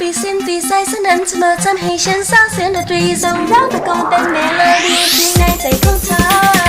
ปีสิ้นปีใสสนั้นจะมาทำให้ฉันสร้างเสียงดนตรีส่งร้องตะโกนเป็นเมโลดี้เพียงในใจของเธอ